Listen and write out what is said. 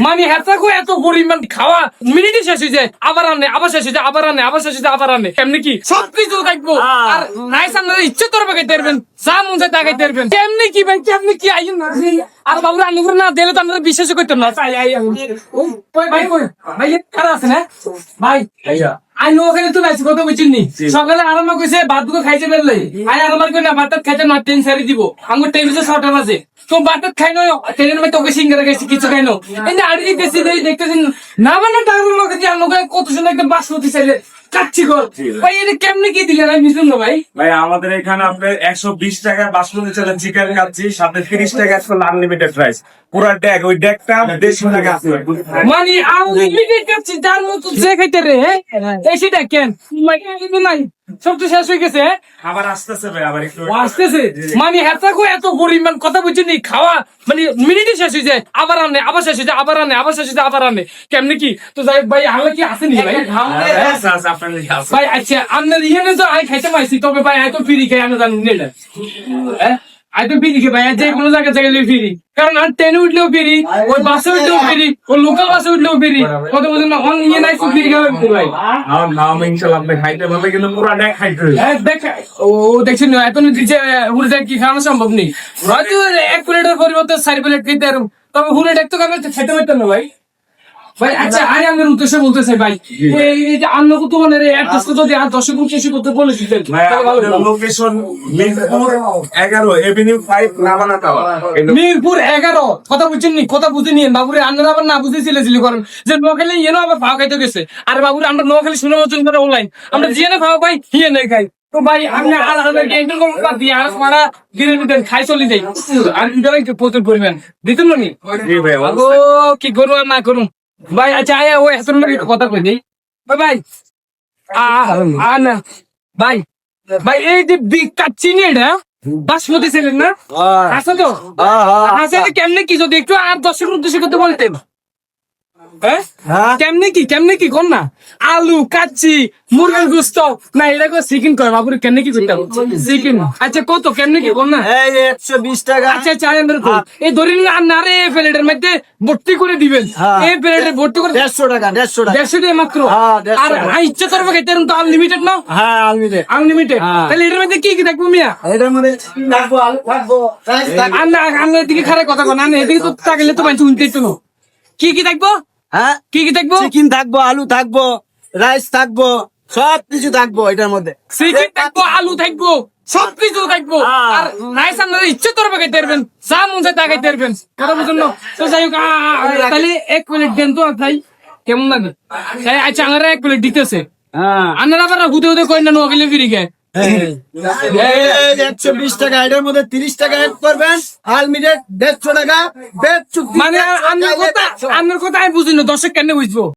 মানে হেতাকো এত পরিমাণ খাওয়া মিনিটে শেষ হয়ে যায় আবার আনে আবার শেষ হয়ে যায় আবার আনে আবার শেষ হয়ে যায় আবার আনে এমনি কি সব কিছু থাকব আর নাই সামনে ইচ্ছে তোর বাকি পারবেন যা মন চাই তাকে খাইতে পারবেন কেমনি কি ভাই কেমনি কি আইন না আর বাবু রান্না না দিলে তো আমরা বিশ্বাস করতাম না ভাই ভাই ভাই খারাপ আছে না ভাই আই নো ওখানে তো নাইছি কথা বুঝছেন নি? সকালে আরম্ভ কইছে ভাত দুটো খাইছে বেরলে। আই আরম্ভ কই না ভাত টাত খাইতে না টেন সারি দিব। আঙ্গুর টাইম হচ্ছে ছটা বাজে। তো ভাত খাই নয় ট্রেনের মধ্যে তোকে সিঙ্গারা খাইছি কিছু খাই নো এই যে আড়ি দেখতেছি দেই দেখতেছি না মানে টাকার লোক যে আমাকে কত সুন্দর একটা বাসমতি চাইলে কাচ্ছি কর ভাই এটা কেমনে কি দিলেন? আমি বুঝলাম না ভাই। ভাই আমাদের এখানে আপনার একশো বিশ টাকা বাসমতি চালের চিকেন খাচ্ছি সাথে তিরিশ টাকা একশো আনলিমিটেড প্রাইস পুরো ডেক ওই ডেকটা দেড়শো টাকা আছে মানে আনলিমিটেড কাচ্ছি যার মতো যে খাইতে রে এই সেটা কেন? নাই। সব তো শেষ হয়ে গেছে হ্যাঁ? আবার আসতেছে ভাই আবার একটু আসতেছে? মানে হেতাকো এত পরিমাণ কথা বুঝছি নি খাওয়া মানে মিনিটে শেষ হয়ে যায় আবার আনে আবার শেষ হয়ে যায় আবার আনে আবার শেষ হয়ে যায় আবার আনে। কেমনে কি? তো যাই ভাই আল্লাহ কি আসেনি ভাই? হ্যাঁ, আপনার লিখে আছে। ভাই আচ্ছা আপনার ইয়ে তো আই খাইতে পাইছি তবে ভাই এত তো ফিরি খাই আমি জানি না। আই তো ফিরি ভাই যে কোনো জায়গা থেকে ফিরি। কারণ আর ট্রেনে উঠলেও ফিরি ওই বাসে উঠলেও ফিরি ওই লোকাল বাসে উঠলেও ফিরি। কত না অন ইয়ে নাই ফিরি ভাই। নাও, নাও, ইনশাল্লাহ আপনি খাইতে পারবে কিন্তু পুরো ডেক খাইতে হ্যাঁ, দেখ। ও দেখছেন না, এত নিচে হুড়ে দেখ কি খাওয়ানো সম্ভব নেই। হয়তো এক প্লেটের পরিবর্তে চার প্লেট খেতে পারো। তবে তো আমি খেতে পারতাম না ভাই। ভাই আচ্ছা আরে আমাদের উদ্দেশ্যে বলতেছে ভাই। এই যে অন্য কত মানে অ্যাড্রেস যদি আর দর্শক উদ্দেশ্য করতে বলে দিতেন লোকেশন মিরপুর এগারো এভিনিউ ফাইভ নামানা টাওয়ার মিরপুর এগারো। কথা বুঝছেন নি? কথা বুঝে নিয়ে বাবুরে আপনারা আবার না বুঝে ছিলে করেন। যে নোয়াখালী ইয়ে আবার খাইতে গেছে। আর বাবুরে আমরা নোয়াখালী শুনে মতন করে অনলাইন আমরা জিয়ে না পাই হিয়ে নেই খাই। তো ভাই আপনি আলাদা এন্টার করুন বাদ দিয়ে আস মারা দিনের দিন খাই চলে যাই। আর প্রচুর পরিমাণ। দিতেন না কি করব আর না করুন ভাই আচ্ছা আয়া ও এত কথা কই দিই ভাই ভাই আ আ না ভাই ভাই এই যে বিগ চিনি এটা বাসমতি ছিলেন না? আছে তো? আছে এটা কেমনে কি যদি একটু আর দর্শক উদ্দেশ্য করতে বলতেন? হ্যাঁ কেমনে কি কেমনে কি? কর না। আলু কাচ্চি মুরগির গুস্ত। না এটা করে চিকেন করে বাবুরে কেমনে কি করতে চিকেন আচ্ছা কত কেমনে কি? কর না। এই একশো বিশ টাকা। আচ্ছা আচ্ছা আমি বের এই ধরে নিন আর না রে এই প্লেটের মধ্যে ভর্তি করে দিবেন। হ্যাঁ। এই প্লেটে ভর্তি করে দেড়শো টাকা দেড়শো টাকা। দেড়শো টাকা মাত্র? হ্যাঁ, আর ইচ্ছা করবে খেতে তো আনলিমিটেড না? হ্যাঁ আনলিমিটেড হ্যাঁ। তাহলে এর মধ্যে কি কি থাকব মিয়া? এটার মধ্যে থাকব আলু থাকব আর না দিকে খারাপ কথা কন আন্না এদিকে তো তাকালে তো মানছি উনতে তো কি কি থাকব? হ্যাঁ? কি কি থাকব? চিকেন থাকব আলু থাকব রাইস থাকব সব কিছু থাকব এটার মধ্যে। চিকেন থাকব আলু থাকব সব কিছু থাকব। হ্যাঁ। আর রাইস আপনারা ইচ্ছে তোর খাইতে পারবেন যা মন চায় তা খাইতে পারবেন। কথা বুঝুন তো যাই হোক তাহলে এক প্লেট দেন তো তাই কেমন লাগে? আচ্ছা আঙারা এক প্লেট দিতেছে। হ্যাঁ। আনারা আবার হুদে হুদে কই না নোয়াখালী ফিরি খায়। একশো বিশ টাকা এটার মধ্যে তিরিশ টাকা অ্যাড করবেন আলমিরে দেড়শো টাকা মানে আপনার কথা আপনার কথা আমি বুঝি না দর্শক কেন বুঝব?